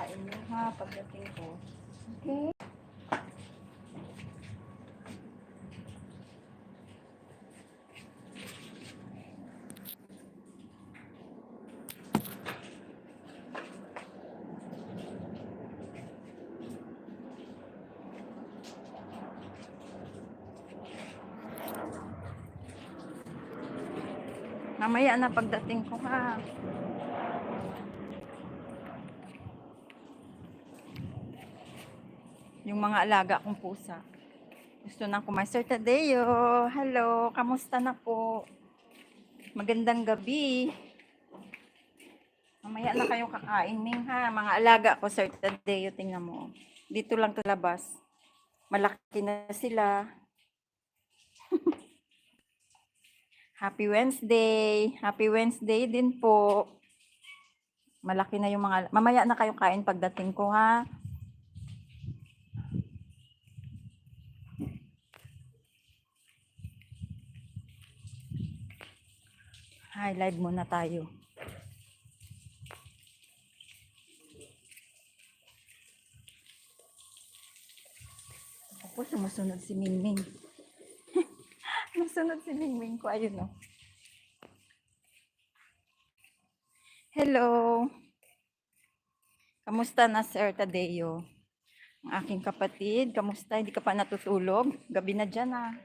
kakain niyo ha pagdating ko. Okay? Mamaya na pagdating ko ha. Yung mga alaga kong pusa. Gusto na kumain. Sir Tadeo, hello, kamusta na po? Magandang gabi. Mamaya na kayo kakain, Ming, ha? Mga alaga ko, Sir Tadeo, tingnan mo. Dito lang sa labas. Malaki na sila. Happy Wednesday. Happy Wednesday din po. Malaki na yung mga... Mamaya na kayo kain pagdating ko, ha? Hi, live muna tayo. Ako, sumusunod si Mingming. Sumusunod si Mingming ko. Ayun, oh. Hello. Kamusta na, Sir Tadeo? Ang aking kapatid, kamusta? Hindi ka pa natutulog? Gabi na dyan, ah.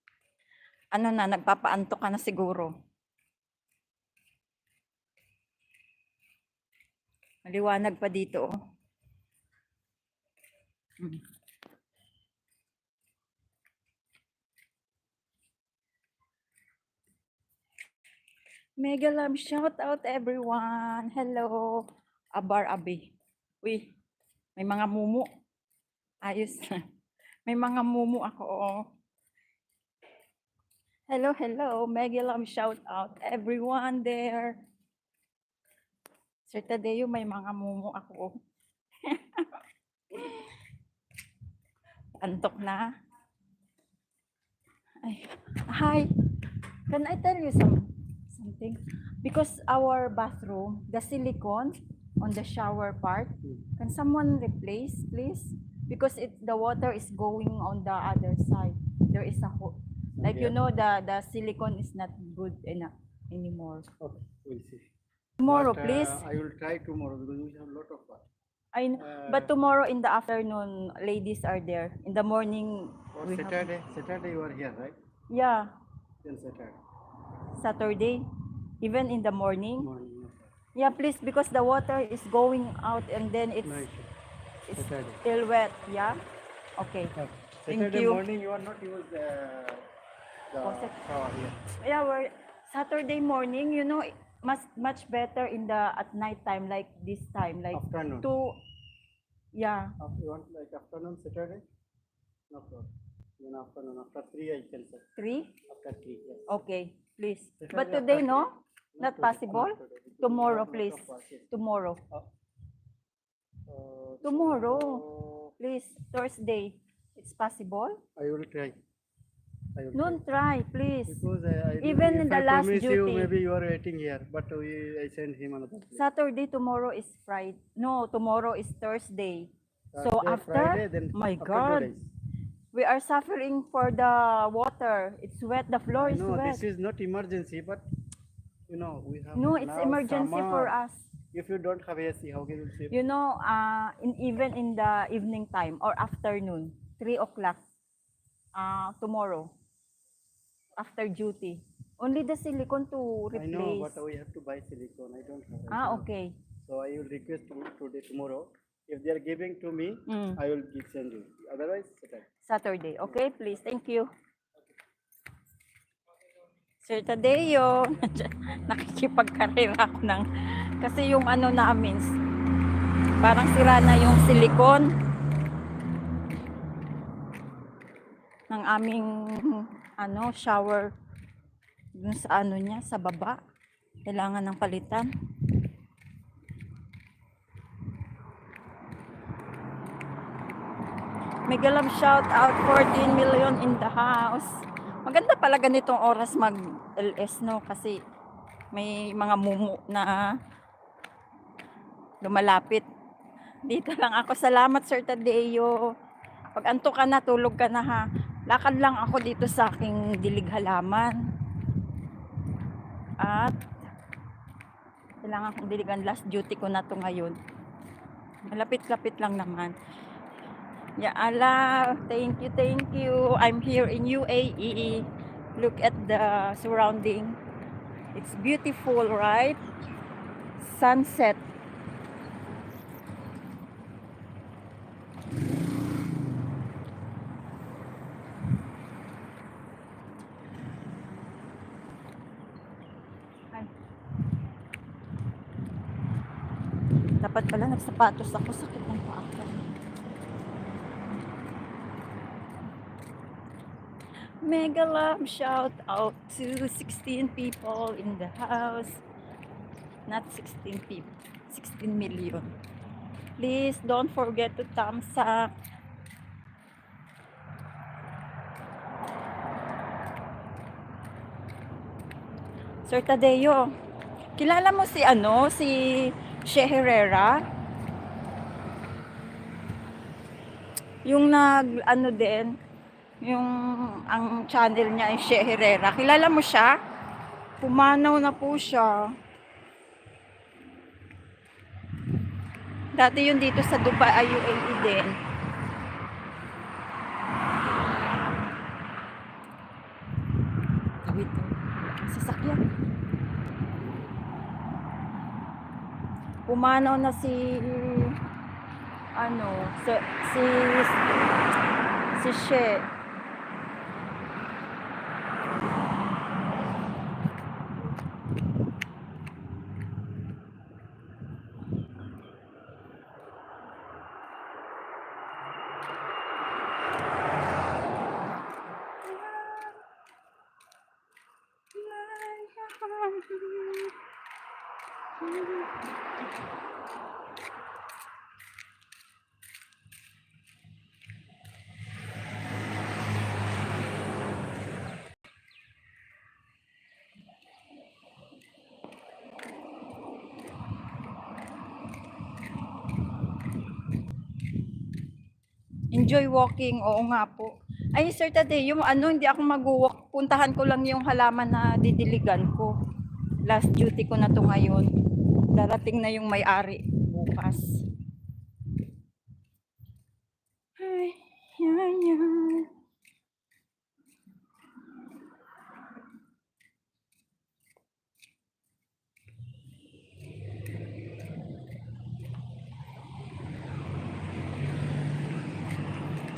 ano na, nagpapaantok ka na siguro. Maliwanag pa dito, oh. Mm. Mega love shout out everyone. Hello. Abar Abi. Uy, may mga mumu. Ayos. may mga mumu ako. oh. Hello, hello. Mega love shout out everyone there. Sir Tadeo, may mga mumu ako. Antok na. Ay, hi. Can I tell you some something? Because our bathroom, the silicone on the shower part, can someone replace, please? Because it the water is going on the other side. There is a hole. Like you know, the the silicone is not good enough anymore. Okay, we'll see. Tomorrow, But, uh, please. I will try tomorrow because we have a lot of work. I kn- but uh, tomorrow in the afternoon, ladies are there. In the morning, Or we have- Saturday, Saturday you are here, right? yeah, Then Saturday. Saturday, even in the morning. Morning. Yeah, please, because the water is going out and then it's, it's Saturday. still wet. Yeah. Okay. Thank Saturday you. morning you are not use uh, the Faucet. shower here. Yeah, we're Saturday morning. You know, much much better in the at night time, like this time, like Afternoon. two. Yeah. Af- You want like afternoon Saturday? No problem. Then afternoon after three I can say. Three. After three, yes. Okay, please. Saturday But after today, three. no, not today, possible. not today, because we Tomorrow, have lot please. of work, yes. Tomorrow, Uh, Tomorrow. tomorrow please. Thursday, it's possible. I will try. I will Don't try, please. Because I, I Even if in the I last promise you, duty. maybe you are waiting here, but we, I send him another place. Saturday, tomorrow is Friday. No, tomorrow is Thursday. So Thursday, after, Friday, then my after two God, days. we are suffering for the water. It's wet. The floor is No, wet. this is not emergency, but you know we have. No, it's now emergency for us. If you don't have AC, how can you sleep? You know, uh, in even in the evening time or afternoon, three o'clock, uh, tomorrow, after duty, only the silicone to I replace. know, but we have to buy silicone. I don't have. ah, okay. So I will request to, today, tomorrow. If they are giving to me, Mm. I will give send you. Otherwise, Saturday. Saturday. Okay, please. Thank you. Sir Tadeo, nakikipagkarera ako ng, kasi yung ano namin, parang sira na yung silikon ng aming ano, shower dun sa ano niya, sa baba. Kailangan ng palitan. Love shout out 14 million in the house. Maganda pala ganitong oras mag LS no kasi may mga mumu na lumalapit. Dito lang ako. Salamat, Sir Tadeo. Pag antok ka na, tulog ka na ha. Lakad lang ako dito sa aking dilig halaman. At kailangan kong diligan. Last duty ko na to ngayon. Malapit-lapit lang naman. Ya Allah, thank you, thank you. I'm here in UAE. Look at the surrounding. It's beautiful, right? Sunset. Dapat pala nagsapatos ako. Sakit ng paa ko. Mega love shout out to 16 people in the house. Not 16 people, 16 million. Please don't forget to thumbs up. Sir Tadeo, kilala mo si ano, si She Herrera? Yung nag, ano din, yung ang channel niya ay She Herrera. Kilala mo siya? Pumanaw na po siya. Dati yun dito sa Dubai, ay UAE din. Pumanaw na si ano, si si, si She. Enjoy walking, oo nga po. Ay, Sir Tade, yung ano, hindi ako mag-walk. Puntahan ko lang yung halaman na didiligan ko. Last duty ko na to ngayon. Darating na yung may-ari bukas. Ay, yan, yan.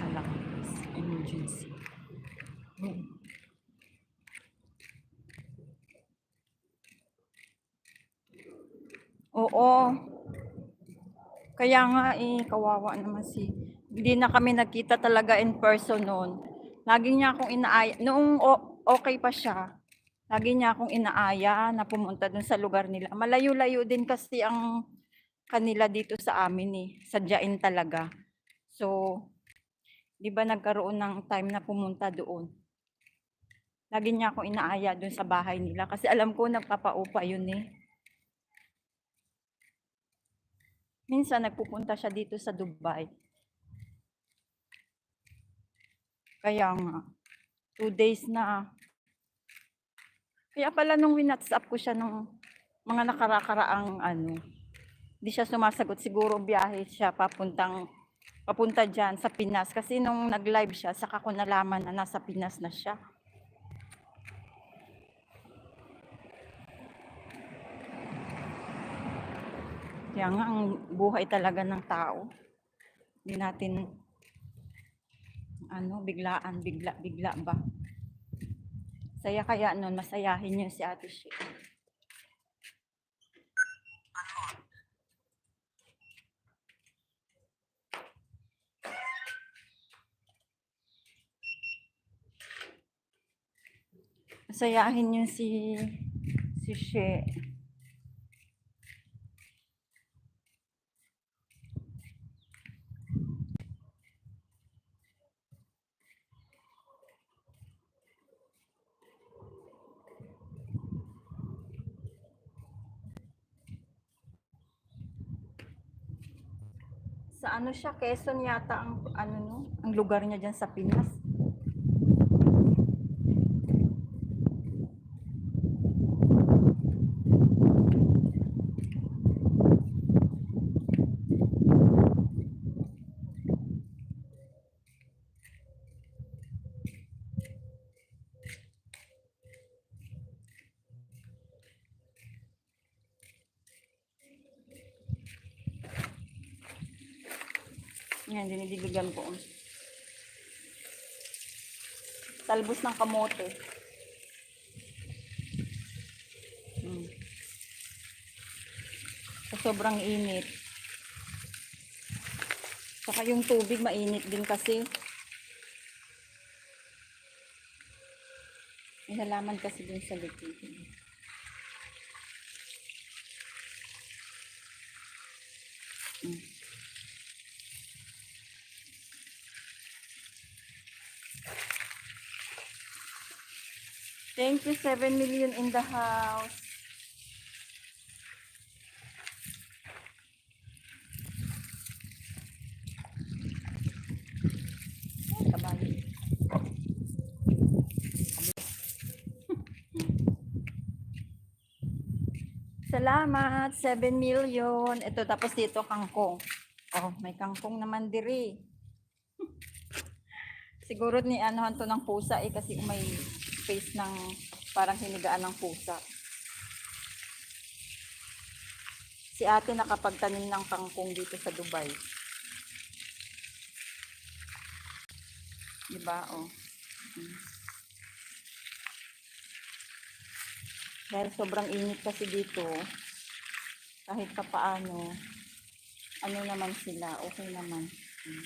Malakas. Emergency. Boom. Oo. Kaya nga eh, kawawa naman si... Hindi na kami nagkita talaga in person noon. Lagi niya akong inaaya. Noong okay pa siya, lagi niya akong inaaya na pumunta dun sa lugar nila. Malayo-layo din kasi ang kanila dito sa amin eh. Sadyain talaga. So, di ba nagkaroon ng time na pumunta doon? Lagi niya akong inaaya dun sa bahay nila kasi alam ko nagpapaupa yun eh. Minsan nagpupunta siya dito sa Dubai. Kaya nga, two days na. Kaya pala nung winatsapp ko siya nung mga nakarakaraang ano, di siya sumasagot. Siguro biyahe siya papuntang, papunta dyan sa Pinas. Kasi nung nag-live siya, saka ko nalaman na nasa Pinas na siya. Kaya nga, ang buhay talaga ng tao. Hindi natin, ano, biglaan, bigla, bigla ba? Saya kaya nun, masayahin niyo si Ate Shi. Masayahin niyo si, si She. Sa ano siya, Quezon yata ang ano no, ang lugar niya diyan sa Pinas. Yan, dinidiligan ko. Talbos ng kamote. Hmm. Sa sobrang init. Saka yung tubig mainit din kasi. May halaman kasi din sa likod. Thank you, 7 million in the house. Salamat, 7 million. Ito, tapos dito, kangkong. Oh, may kangkong naman diri. Siguro ni anuhan to ng pusa eh kasi may space ng parang hinigaan ng pusa. Si ate nakapagtanim ng kangkong dito sa Dubai. Diba? Oh. Mm. Dahil sobrang init kasi dito, kahit pa paano, ano naman sila, okay naman. Mm.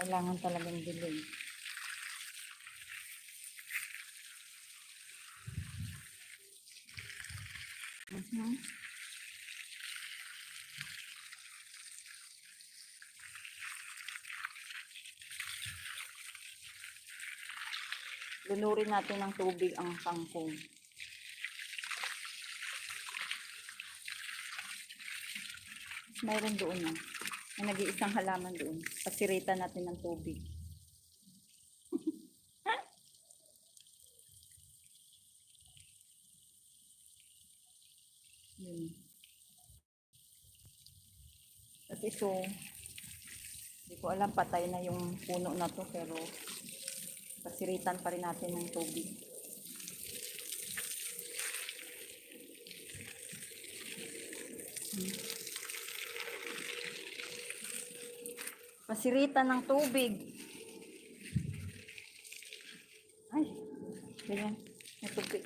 Kailangan talagang bilhin. Mhm. Lunurin natin ng tubig ang kangkong. Mayroon doon na. May nag-iisang halaman doon. Pasirita natin ng tubig. Yun. Ito, hindi ko alam patay na yung puno na to pero pasiritan pa rin natin ng tubig. Pasiritan ng tubig. Ay, ganyan. Natupi.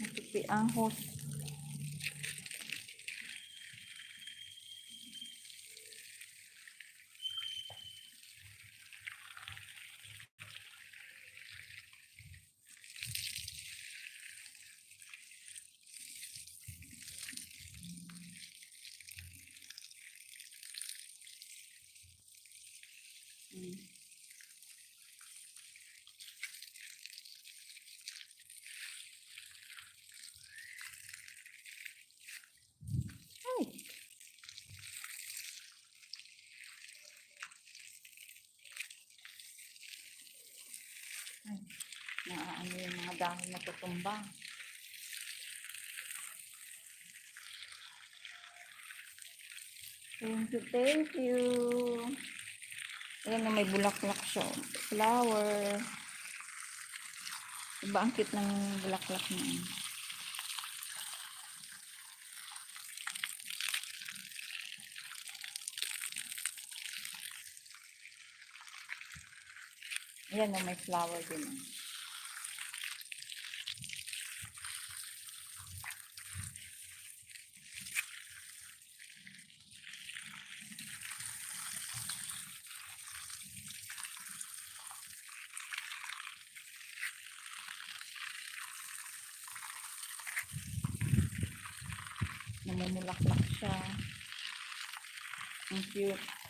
Natupi ang hose. Mm. Ay. Ay, naaano yung mga dahon na tutumba. Thank you, thank you. Ayan na may bulaklak siya. Flower. Iba ang cute ng bulaklak niya. Ayan na may flower din. oh. namumulaklak siya ang cute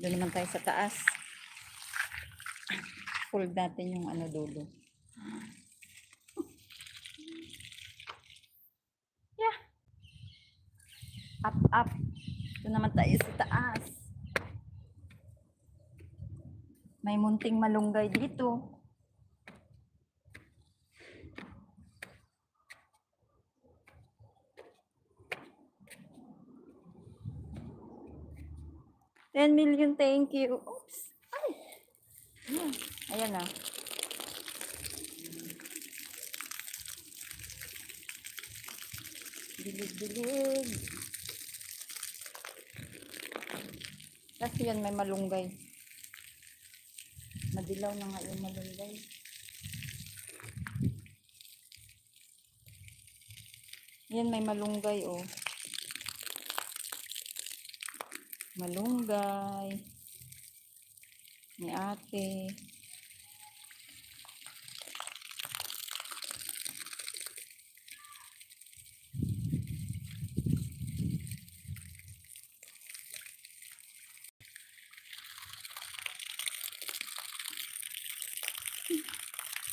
Doon naman tayo sa taas. Fold natin yung ano dulo. Yeah. Up, up. Doon naman tayo sa taas. May munting malunggay dito. Ten million, thank you. Oops. Ay. Ayan. Na. Dilig-dilig. Kasi yan may malunggay. Madilaw na nga yung malunggay. Yan may malunggay oh. Malunggay. Ni ate.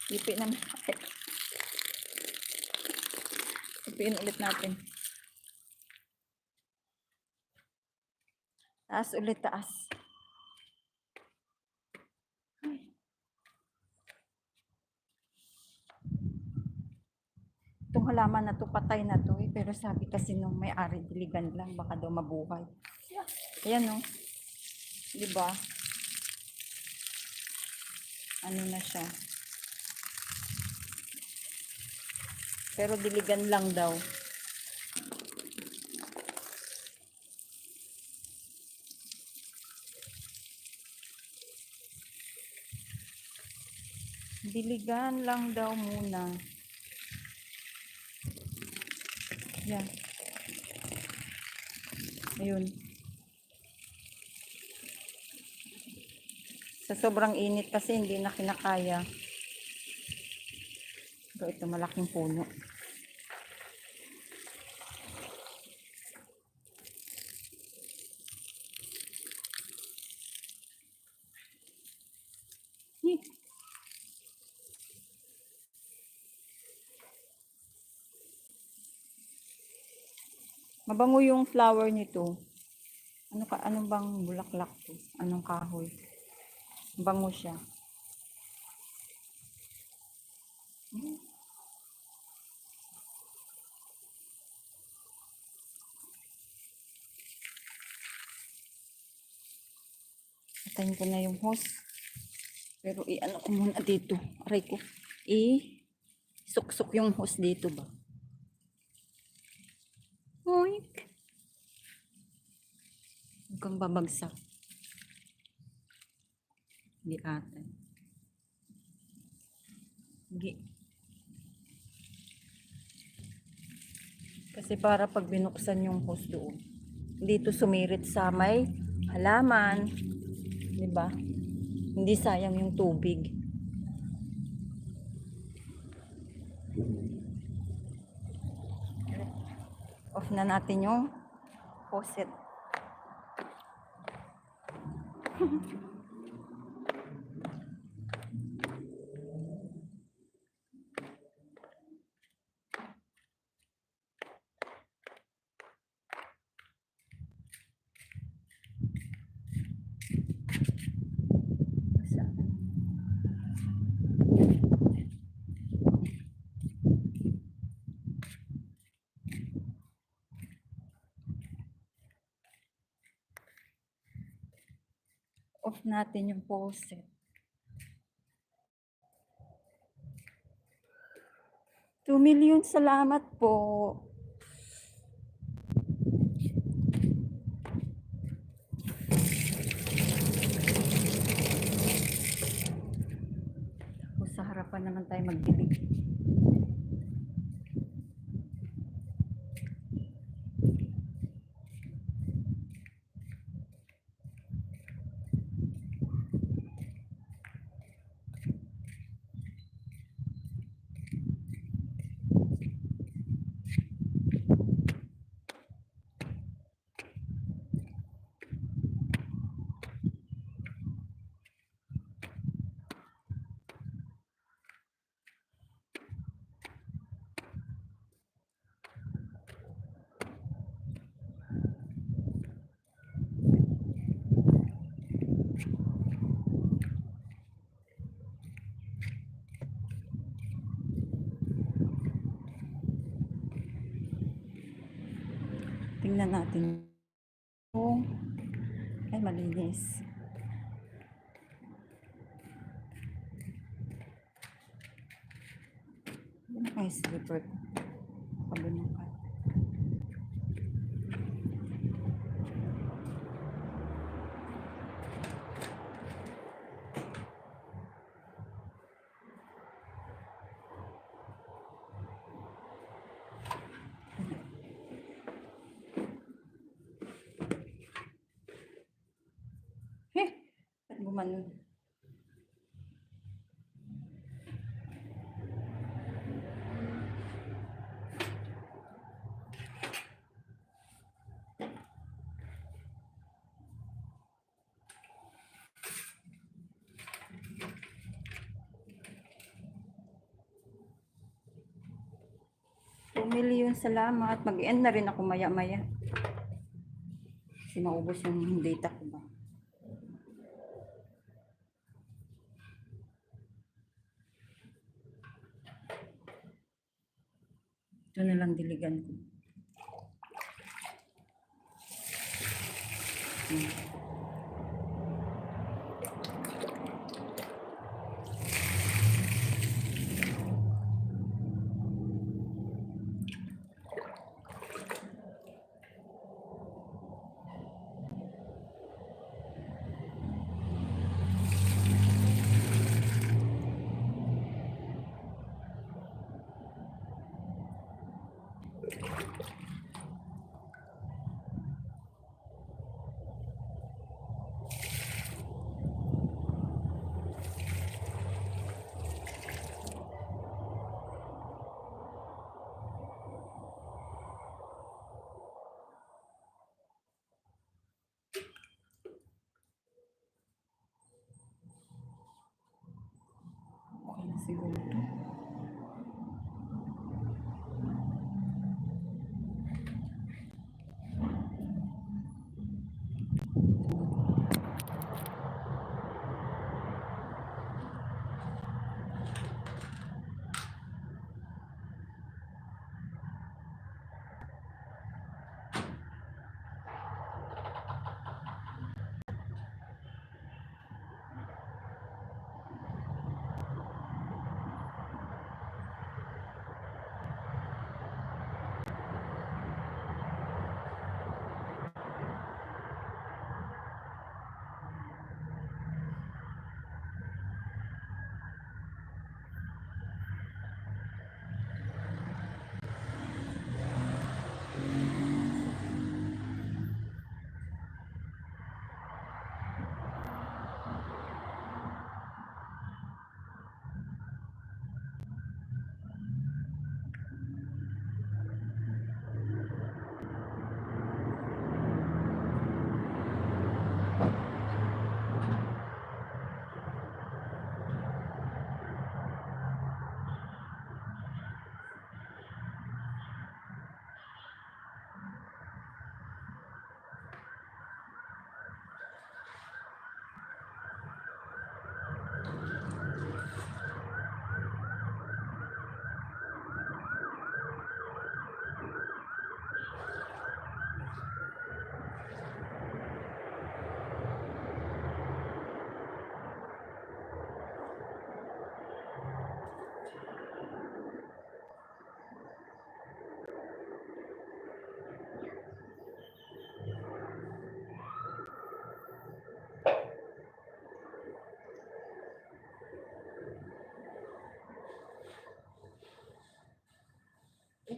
Ipi naman natin. Ipiin ulit natin. Taas ulit, taas. Itong halaman na to, patay na to eh. Pero sabi kasi nung may-ari, diligan lang, baka daw mabuhay. Ayan no. Di ba? Ano na siya. Pero diligan lang daw. Diligan lang daw muna. Yan. Ayun. Sa sobrang init kasi hindi na kinakaya. Pero ito malaking puno. Mabango yung flower nito. Ano ka anong bang bulaklak to? Anong kahoy? Bango siya. Hmm. Ko na yung hose. Pero i-ano ko muna dito. Aray ko. I suksok yung hose dito ba? Kang babagsak. Hindi ata. Hindi. Kasi para pag binuksan yung hose doon, dito sumirit sa may halaman. Di ba? Hindi sayang yung tubig. Off na natin yung faucet. 哼 哼 natin yung faucet. Two million salamat po. Tapos sa harapan naman tayo magdilig. Tingnan natin. Oh, ay malinis. Kang slipper ko? Kabunukan. Eh, ba't gumanon? Two million salamat. Mag-end na rin ako maya-maya. Kasi maubos yung data ko ba. Ito na lang diligan ko. Hmm. Okay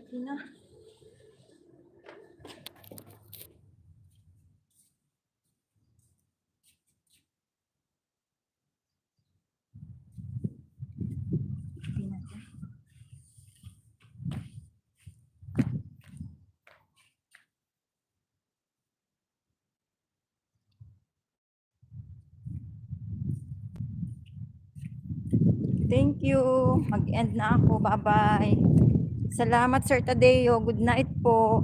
Okay na. Thank you. Mag-end na ako. Bye-bye. Salamat, Sir Tadeo. Good night po.